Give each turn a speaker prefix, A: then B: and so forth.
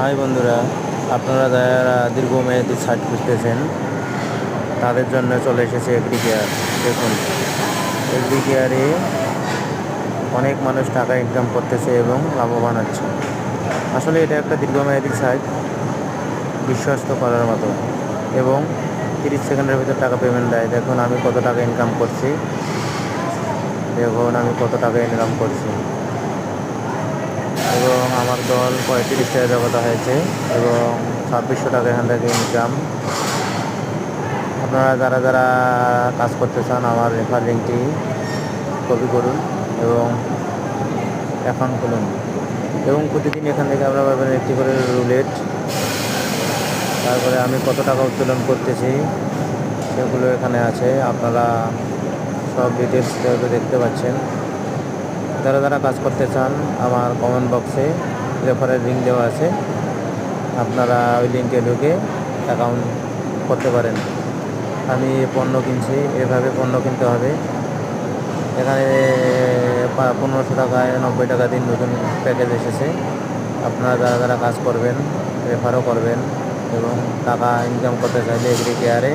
A: High বন্ধুরা, আপনারা যারা দীর্ঘমেয়াদী সাইট খুঁজতেছেন, তাদের জন্য চলে এসেছে এগ্রি কেয়ার দেখুন এগ্রি কেয়ারে অনেক মানুষ টাকা ইনকাম করতেছে এবং লাভবান হচ্ছে। আসলে এটা একটা দীর্ঘমেয়াদী সাইট বিশ্বস্ত করার মতো। এবং তিরিশ সেকেন্ডের ভিতর টাকা পেমেন্ট দেয়। দেখুন, আমি কত টাকা ইনকাম করছি। দেখুন, আমি কত টাকা ইনকাম করছি। দল পঁয়ত্রিশ টাকা জগতা হয়েছে এবং ছাব্বিশশো টাকা এখান থেকে ইনকাম আপনারা যারা যারা কাজ করতে চান, আমার রেফার লিঙ্কটি কপি করুন এবং অ্যাকাউন্ট খুলুন। এবং প্রতিদিন এখান থেকে আপনারা পাবেন একটি করে রুলেট তারপরে আমি কত টাকা উত্তোলন করতেছি সেগুলো এখানে আছে। আপনারা সব ডিটেলস দেখতে পাচ্ছেন। যারা যারা কাজ করতে চান, আমার কমেন্ট বক্সে রেফারের লিঙ্ক দেওয়া আছে। আপনারা ওই লিঙ্কে ঢুকে অ্যাকাউন্ট করতে পারেন। আমি পণ্য কিনছি, এভাবে পণ্য কিনতে হবে। এখানে পনেরোশো টাকায় নব্বই টাকা দিন নতুন প্যাকেজ এসেছে। আপনারা যারা যারা কাজ করবেন রেফারও করবেন এবং টাকা ইনকাম করতে চাইলে এগ্রি কেয়ারে